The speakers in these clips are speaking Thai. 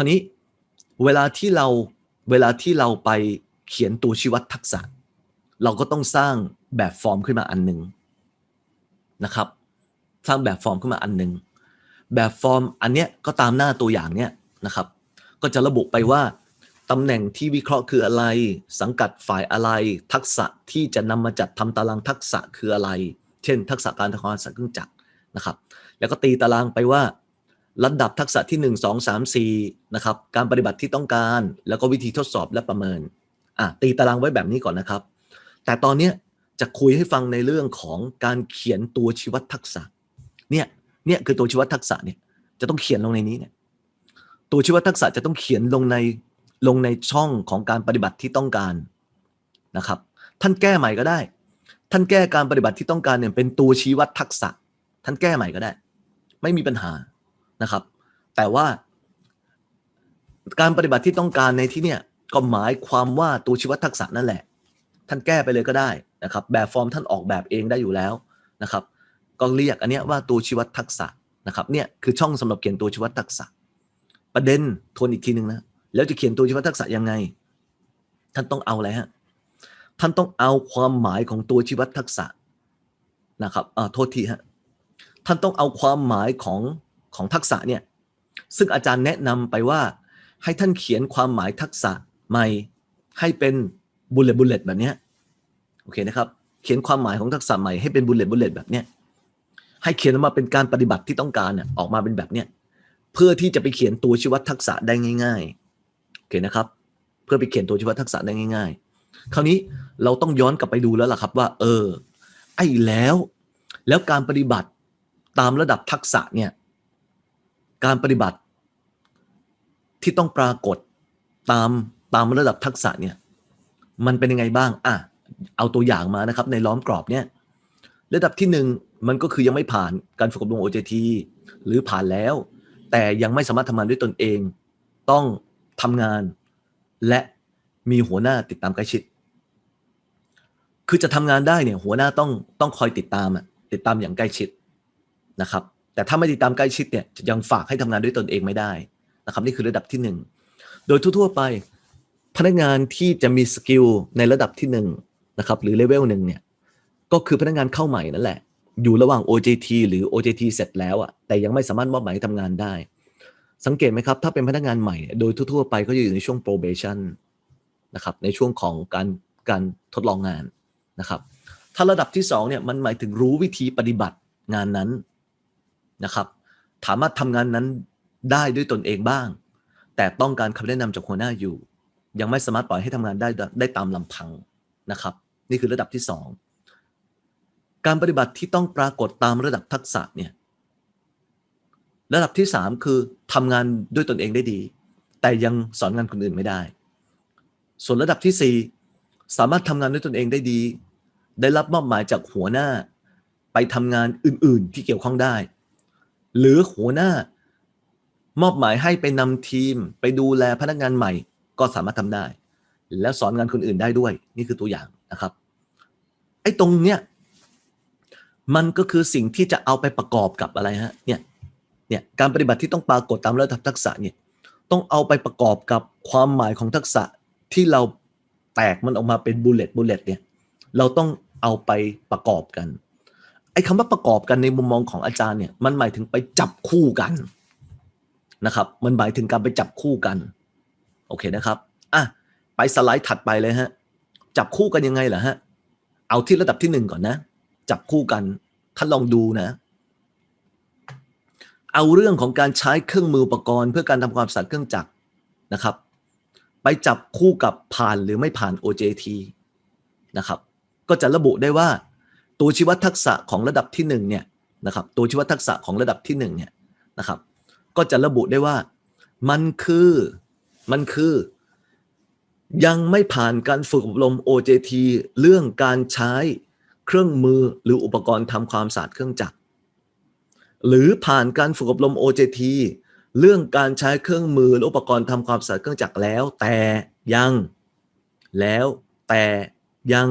ราวนี้เวลาที่เราเวลาที่เราไปเขียนตัวชีวัดทักษะ เราก็ต้องสร้างแบบฟอร์มขึ้นมาอันหนึ่งนะครับ สร้างแบบฟอร์มขึ้นมาอันหนึ่งแบบฟอร์มอันเนี้ยก็ตามหน้าตัวอย่างเนี้ยนะครับ ก็จะระบุไปว่าตำแหน่งที่วิเคราะห์คืออะไร สังกัดฝ่ายอะไร ทักษะที่จะนำมาจัดทำตารางทักษะคืออะไร เช่น ทักษะการทำความสะอาดเครื่องจักรนะครับ แล้วก็ตีตารางไปว่า ระดับทักษะที่ 1 2 3 4นะครับการปฏิบัติที่ต้องการ แล้วก็วิธีทดสอบและประเมินอะตีตารางไว้แบบนี้ก่อนนะครับ แต่ตอนนี้จะคุยให้ฟังในเรื่องของการเขียนตัวชี้วัดทักษะเนี่ยเนี่ยคือตัวชี้วัดทักษะเนี่ยจะต้องเขียนลงในนี้เนี่ยตัวชี้วัดทักษะจะต้องเขียนลงในลงในช่องของการปฏิบัติที่ต้องการนะครับ ท่านแก้ใหม่ก็ได้ ท่านแก้การปฏิบัติที่ต้องการเนี่ยเป็นตัวชี้วัดทักษะ ท่านแก้ใหม่ก็ได้ ไม่มีปัญหา นะครับ แต่ว่า การปฏิบัติที่ต้องการในที่เนี่ยก็หมายความว่าตัวชีวัดทักษะนั่นแหละ ท่านแก้ไปเลยก็ได้นะครับ แบบฟอร์มท่านออกแบบเองได้อยู่แล้วนะครับ ก็เรียกอันเนี้ยว่าตัวชีวัดทักษะนะครับเนี่ยคือช่องสำหรับเขียนตัวชีวัดทักษะ ประเด็นทวนอีกทีหนึ่งนะแล้วจะเขียนตัวชีวัดทักษะยังไง ท่านต้องเอาอะไรฮะท่านต้องเอาความหมายของตัวชีวัดทักษะนะครับอ่าโทษทีฮะท่านต้องเอาความหมายของ ของทักษะเนี่ยซึ่งอาจารย์แนะนำไปว่า ให้ท่านเขียนความหมายทักษะใหม่ให้เป็นบุลเลตบุลเลตแบบนี้โอเคนะครับ เขียนความหมายของทักษะใหม่ให้เป็นบุลเลตบุลเลตแบบเนี้ยให้เขียนออกมาเป็นการปฏิบัติที่ต้องการเนี่ยออกมาเป็นแบบเนี้ยเพื่อที่จะไปเขียนตัวชี้วัดทักษะได้ง่ายๆโอเคนะครับ เพื่อไปเขียนตัวชี้วัดทักษะได้ง่าย ๆ คราวนี้เราต้องย้อนกลับไปดูแล้วล่ะครับว่า เออ ไอ้แล้ว แล้วการปฏิบัติตามระดับทักษะเนี่ย การปฏิบัติที่ต้องปรากฏตามตามระดับทักษะเนี่ย มันเป็นยังไงบ้าง อะ เอาตัวอย่างมานะครับ ในล้อมกรอบเนี่ย ระดับที่หนึ่งมันก็คือยังไม่ผ่านการฝึกอบรม OJT หรือผ่านแล้ว แต่ยังไม่สามารถทำงานด้วยตนเอง ต้องทำงาน และมีหัวหน้าติดตามใกล้ชิด คือจะทำงานได้เนี่ย หัวหน้าต้องต้องคอยติดตามอะติดตามอย่างใกล้ชิดนะครับ แต่ถ้าไม่ติดตามใกล้ชิดเนี่ยจะยังฝากให้ทำงานด้วยตนเองไม่ได้นะครับนี่คือระดับที่หนึ่งโดยทั่วๆไป พนักงานที่จะมีสกิลในระดับที่หนึ่งนะครับหรือเลเวลหนึ่งเนี่ยก็คือพนักงานเข้าใหม่นั่นแหละ อยู่ระหว่าง OJT หรือ OJT เสร็จแล้วอะแต่ยังไม่สามารถมอบหมายให้ทำงานได้ สังเกตไหมครับ ถ้าเป็นพนักงานใหม่ โดยทั่วๆไปก็จะอยู่ในช่วง probation นะครับในช่วงของการการทดลองงานนะครับ ถ้าระดับที่สองเนี่ยมันหมายถึงรู้วิธีปฏิบัติงานนั้น นะครับสามารถทำงานนั้นได้ด้วยตนเองบ้าง แต่ต้องการคำแนะนำจากหัวหน้าอยู่ ยังไม่สามารถปล่อยให้ทำงานได้ได้ตามลำพังนะครับ นี่คือระดับที่สองการปฏิบัติที่ต้องปรากฏตามระดับทักษะเนี่ยระดับที่สามคือทำงานด้วยตนเองได้ดี แต่ยังสอนงานคนอื่นไม่ได้ ส่วนระดับที่สี่สามารถทำงานด้วยตนเองได้ดี ได้รับมอบหมายจากหัวหน้า ไปทำงานอื่นๆ ที่เกี่ยวข้องได้ หรือหัวหน้ามอบหมายให้ไปนำทีมไปดูแลพนักงานใหม่ ก็สามารถทำได้ แล้วสอนงานคนอื่นได้ด้วย นี่คือตัวอย่างนะครับไอ้ตรงเนี้ยมันก็คือสิ่งที่จะเอาไปประกอบกับอะไรฮะเนี่ยเนี่ยการปฏิบัติที่ต้องปรากฏตามระดับทักษะเนี่ยต้องเอาไปประกอบกับความหมายของทักษะที่เราแตกมันออกมาเป็นบูเลตบูเลตเนี่ยเราต้องเอาไปประกอบกัน ไอ้คำว่าประกอบกันในมุมมองของอาจารย์เนี่ยมันหมายถึงไปจับคู่กันนะครับ มันหมายถึงการไปจับคู่กัน โอเคนะครับอะไปสไลด์ถัดไปเลยฮะ จับคู่กันยังไงเหรอฮะ เอาที่ระดับที่หนึ่งก่อนนะ จับคู่กันท่านลองดูนะ เอาเรื่องของการใช้เครื่องมืออุปกรณ์เพื่อการทำความสะอาดเครื่องจักรนะครับ ไปจับคู่กับผ่านหรือไม่ผ่าน OJT นะครับ ก็จะระบุได้ว่า ตัวชีวทักษะของระดับที่หนึ่งเนี่ยนะครับตัวชีวทักษะของระดับที่หนึ่งเนี่ยนะครับ ก็จะระบุได้ว่ามันคือมันคือ ยังไม่ผ่านการฝึกอบรม OJT เรื่องการใช้เครื่องมือหรืออุปกรณ์ทำความสะอาดเครื่องจักร หรือผ่านการฝึกอบรม OJT เรื่องการใช้เครื่องมือหรืออุปกรณ์ทำความสะอาดเครื่องจักรแล้ว แต่ยัง แล้วแต่ยัง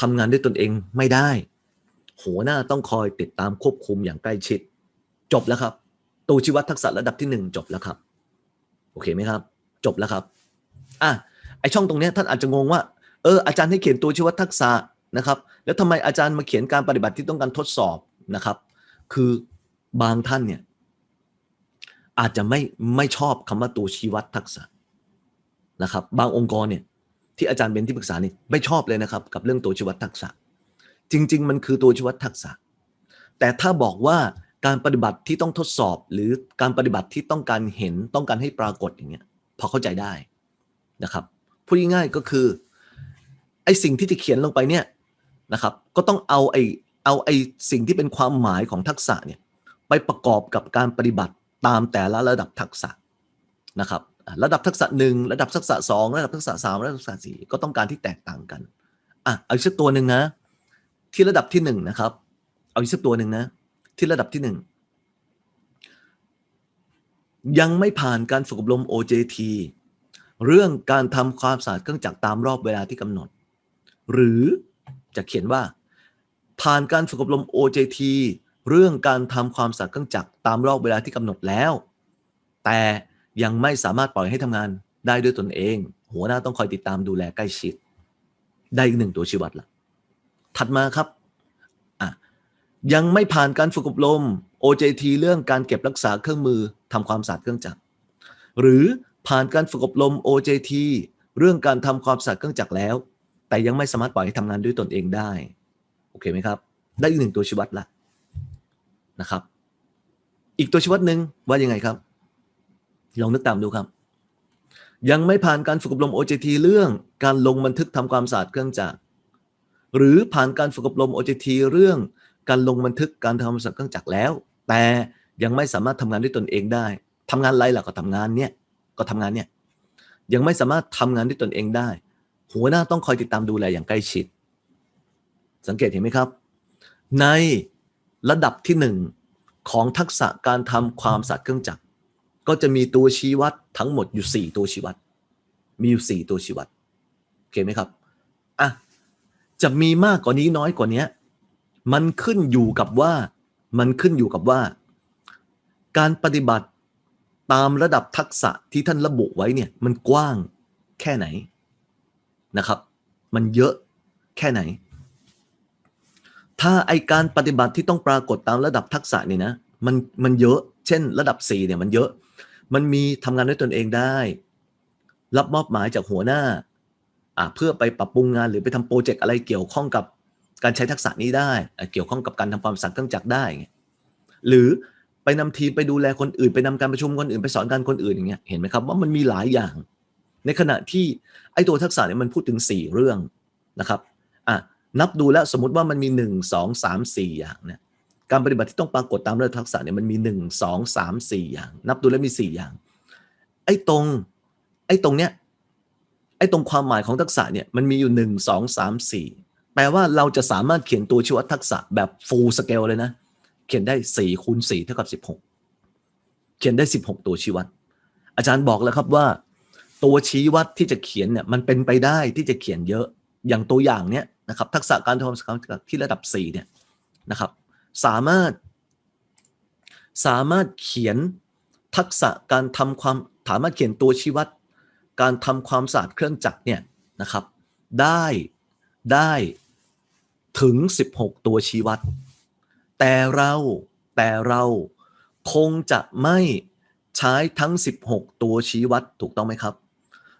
ทำงานด้วยตนเองไม่ได้ หัวหน้าต้องคอยติดตามควบคุมอย่างใกล้ชิด จบแล้วครับ ตัวชีวัดทักษะระดับที่หนึ่งจบแล้วครับ โอเคไหมครับ จบแล้วครับอะไอช่องตรงนี้ท่านอาจจะงงว่า เอออาจารย์ให้เขียนตัวชี้วัดทักษะนะครับ แล้วทำไมอาจารย์มาเขียนการปฏิบัติที่ต้องการทดสอบนะครับ คือบางท่านเนี่ยอาจจะไม่ไม่ชอบคำว่าตัวชี้วัดทักษะนะครับ บางองค์กรเนี่ย ที่อาจารย์เป็นที่ปรึกษานี่ไม่ชอบเลยนะครับ กับเรื่องตัวชีวัดทักษะ จริง ๆ มันคือตัวชีวัดทักษะ แต่ถ้าบอกว่าการปฏิบัติที่ต้องทดสอบ หรือการปฏิบัติที่ต้องการเห็นต้องการให้ปรากฏอย่างเงี้ยพอเข้าใจได้นะครับพูดง่ายๆก็คือไอ้สิ่งที่จะเขียนลงไปเนี่ยนะครับก็ต้องเอาไอ้เอาไอ้สิ่งที่เป็นความหมายของทักษะเนี่ยไปประกอบกับการปฏิบัติตามแต่ละระดับทักษะนะครับ ระดับทักษะหนึ่งระดับทักษะสองระดับทักษะสามระดับทักษะสี่ก็ต้องการที่แตกต่างกันอะเอาอีกสักตัวหนึ่งนะ ที่ระดับที่หนึ่งนะครับ เอาอีกสักตัวหนึ่งนะ ที่ระดับที่หนึ่งยังไม่ผ่านการฝึกอบรม OJT เรื่องการทำความสะอาดเครื่องจักรตามรอบเวลาที่กำหนด หรือจะเขียนว่า ผ่านการฝึกอบรม OJT เรื่องการทำความสะอาดเครื่องจักรตามรอบเวลาที่กำหนดแล้ว แต่ ยังไม่สามารถปล่อยให้ทำงานได้ด้วยตนเอง หัวหน้าต้องคอยติดตามดูแลใกล้ชิด ได้อีกหนึ่งตัวชี้วัดละถัดมาครับอะยังไม่ผ่านการฝึกอบรม OJT เรื่องการเก็บรักษาเครื่องมือทำความสะอาดเครื่องจักร หรือผ่านการฝึกอบรม OJT เรื่องการทำความสะอาดเครื่องจักรแล้ว แต่ยังไม่สามารถปล่อยให้ทำงานด้วยตนเองได้ โอเคไหมครับ ได้อีกหนึ่งตัวชี้วัดละนะครับ อีกตัวชี้วัดหนึ่งว่ายังไงครับ ลองนึกตามดูครับ ยังไม่ผ่านการฝึกอบรม OJT เรื่องการลงบันทึกทำความสะอาดเครื่องจักรหรือผ่านการฝึกอบรม OJT เรื่องการลงบันทึกการทำความสะอาดเครื่องจักรแล้ว แต่ยังไม่สามารถทำงานด้วยตนเองได้ทำงานไรล่ะก็ทำงานเนี่ยก็ทำงานเนี่ยยังไม่สามารถทำงานด้วยตนเองได้ หัวหน้าต้องคอยติดตามดูแลอย่างใกล้ชิด สังเกตเห็นไหมครับ ในระดับที่หนึ่งของทักษะการทำความสะอาดเครื่องจักร ก็จะมีตัวชี้วัดทั้งหมดอยู่ 4 ตัวชี้วัด มีอยู่ 4 ตัวชี้วัดโอเคไหมครับอะจะมีมากกว่านี้น้อยกว่านี้มันขึ้นอยู่กับว่ามันขึ้นอยู่กับว่า การปฏิบัติตามระดับทักษะที่ท่านระบุไว้เนี่ยมันกว้างแค่ไหนนะครับ มันเยอะแค่ไหน ถ้าไอการปฏิบัติที่ต้องปรากฏตามระดับทักษะเนี่ยนะมันมันเยอะ เช่น ระดับ 4เนี่ยมันเยอะ มันมีทำงานด้วยตนเองได้ รับมอบหมายจากหัวหน้าอ่าเพื่อไปปรับปรุงงานหรือไปทำโปรเจกต์อะไรเกี่ยวข้องกับการใช้ทักษะนี้ได้ เกี่ยวข้องกับการทำความสะอาดเครื่องจักรได้ หรือไปนำทีมไปดูแลคนอื่น ไปนำการประชุมคนอื่นไปสอนการคนอื่นอย่างเงี้ยเห็นไหมครับว่ามันมีหลายอย่าง ในขณะที่ไอ้ตัวทักษะเนี่ยมันพูดถึง 4 เรื่องนะครับอะนับดูแล้วสมมติว่ามันมี 1 2 3 4 อย่างเนี่ย การปฏิบัติที่ต้องปรากฏตามระดับทักษะเนี่ยมันมี1 2 3 4องสามสี่อย่าง นับดูแล้วมี4อย่าง ไอ้ตรง ไอ้ตรงเนี้ยไอ้ตรงความหมายของทักษะเนี่ยมันมีอยู่1 2 3 4แปลว่าเราจะสามารถเขียนตัวชี้วัดทักษะแบบ full scale เลยนะ เขียนได้4คูณ4เท่ากับ16เขียนได้16ตัวชี้วัด อาจารย์บอกแล้วครับว่า ตัวชี้วัดที่จะเขียนเนี่ยมันเป็นไปได้ที่จะเขียนเยอะอย่างตัวอย่างเนี้ยนะครับทักษะการทำสะอาดที่ระดับ4เนี่ยนะครับ สามารถ สามารถเขียนทักษะการทำความสามารถเขียนตัวชี้วัด การทำความสะอาดเครื่องจักรเนี่ยนะครับได้ได้ถึง 16 ตัวชี้วัด แต่เราแต่เราคงจะไม่ใช้ทั้ง 16 ตัวชี้วัดถูกต้องไหมครับ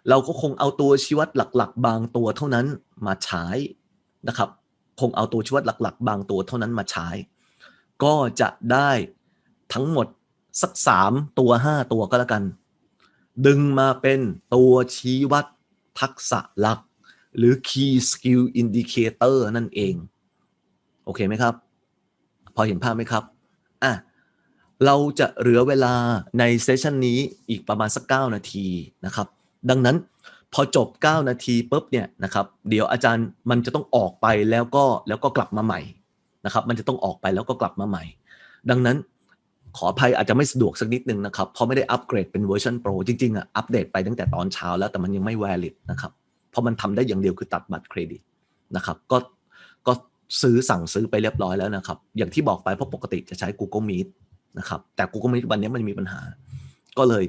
เราก็คงเอาตัวชี้วัดหลักๆ บางตัวเท่านั้นมาใช้นะครับ คงเอาตัวชี้วัดหลัก ๆ บางตัวเท่านั้นมาใช้ ก็จะได้ทั้งหมดสัก3ตัว5ตัวก็แล้วกัน ดึงมาเป็นตัวชี้วัดทักษะหลัก หรือ key skill indicator นั่นเอง โอเคไหมครับ พอเห็นภาพไหมครับอะเราจะเหลือเวลาในเซสชันนี้อีกประมาณสัก 9 นาทีนะครับ ดังนั้นพอจบ 9 นาทีปุ๊บเนี่ยนะครับ เดี๋ยวอาจารย์มันจะต้องออกไปแล้วก็แล้วก็กลับมาใหม่ นะครับ มันจะต้องออกไปแล้วก็กลับมาใหม่ ดังนั้นขออภัยอาจจะไม่สะดวกสักนิดนึงนะครับ เพราะไม่ได้อัปเกรดเป็นเวอร์ชันโปรจริงๆอะอัปเดตไปตั้งแต่ตอนเช้าแล้วแต่มันยังไม่ valid นะครับ เพราะมันทำได้อย่างเดียวคือตัดบัตรเครดิตนะครับ ก็ก็ซื้อสั่งซื้อไปเรียบร้อยแล้วนะครับ อย่างที่บอกไปเพราะปกติจะใช้ Google Meet นะครับ แต่ Google Meet วันนี้มันมีปัญหา ก็เลย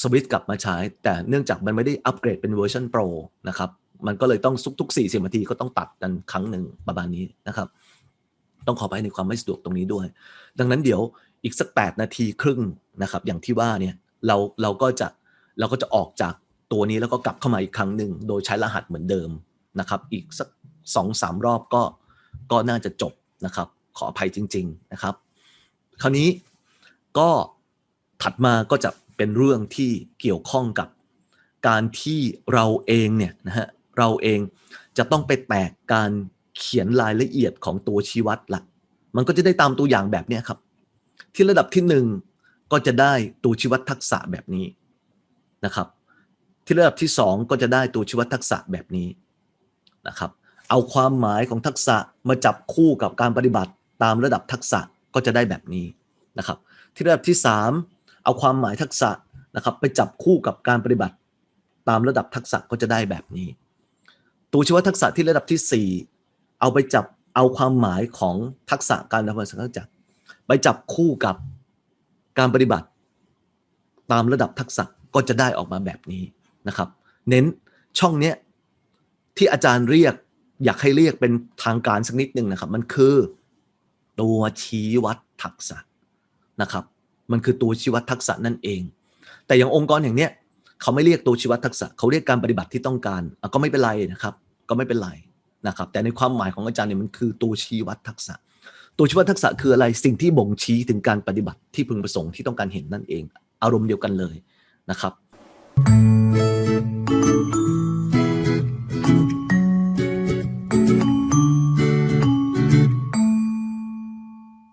สวิตช์กลับมาใช้ แต่เนื่องจากมันไม่ได้อัปเกรดเป็นเวอร์ชันโปรนะครับ มันก็เลยต้องทุกๆ40นาทีก็ต้องตัดกันครั้งหนึ่งประมาณนี้นะครับ ต้องขอไปในความไม่สะดวกตรงนี้ด้วย ดังนั้นเดี๋ยวอีกสัก 8 นาทีครึ่งนะครับ อย่างที่ว่าเนี่ยเราเราก็จะเราก็จะออกจากตัวนี้แล้วก็กลับเข้ามาอีกครั้งหนึ่งโดยใช้รหัสเหมือนเดิมนะครับ อีกสักสองสามรอบก็ก็น่าจะจบนะครับ ขออภัยจริง ๆนะครับ คราวนี้ก็ถัดมาก็จะเป็นเรื่องที่เกี่ยวข้องกับการที่เราเองเนี่ยนะฮะเราเองจะต้องไปแตกการ เขียนรายละเอียดของตัวชี้วัดละมันก็จะได้ตามตัวอย่างแบบนี้ครับ ที่ระดับที่หนึ่งก็จะได้ตัวชี้วัดทักษะแบบนี้นะครับ ที่ระดับที่สองก็จะได้ตัวชี้วัดทักษะแบบนี้นะครับ เอาความหมายของทักษะมาจับคู่กับการปฏิบัติตามระดับทักษะก็จะได้แบบนี้นะครับ ที่ระดับที่ 3 เอาความหมายทักษะนะครับ ไปจับคู่กับการปฏิบัติ ตามระดับทักษะก็จะได้แบบนี้ ตัวชี้วัดทักษะที่ระดับที่ 4 เอาไปจับเอาความหมายของทักษะการดำเนินสังกัจักรไปจับคู่กับการปฏิบัติ ตามระดับทักษะก็จะได้ออกมาแบบนี้นะครับ เน้นช่องเนี้ยที่อาจารย์เรียกอยากให้เรียกเป็นทางการสักนิดหนึ่งนะครับ มันคือตัวชี้วัดทักษะนะครับ มันคือตัวชี้วัดทักษะนั่นเอง แต่อย่างองค์กรอย่างเนี้ยเขาไม่เรียกตัวชี้วัดทักษะ เขาเรียกการปฏิบัติที่ต้องการก็ไม่เป็นไรนะครับ ก็ไม่เป็นไร นะครับ แต่ในความหมายของอาจารย์เนี่ยมันคือตัวชี้วัดทักษะ ตัวชี้วัดทักษะคืออะไรสิ่งที่บ่งชี้ถึงการปฏิบัติที่พึงประสงค์ที่ต้องการเห็นนั่นเอง อารมณ์เดียวกันเลยนะครับ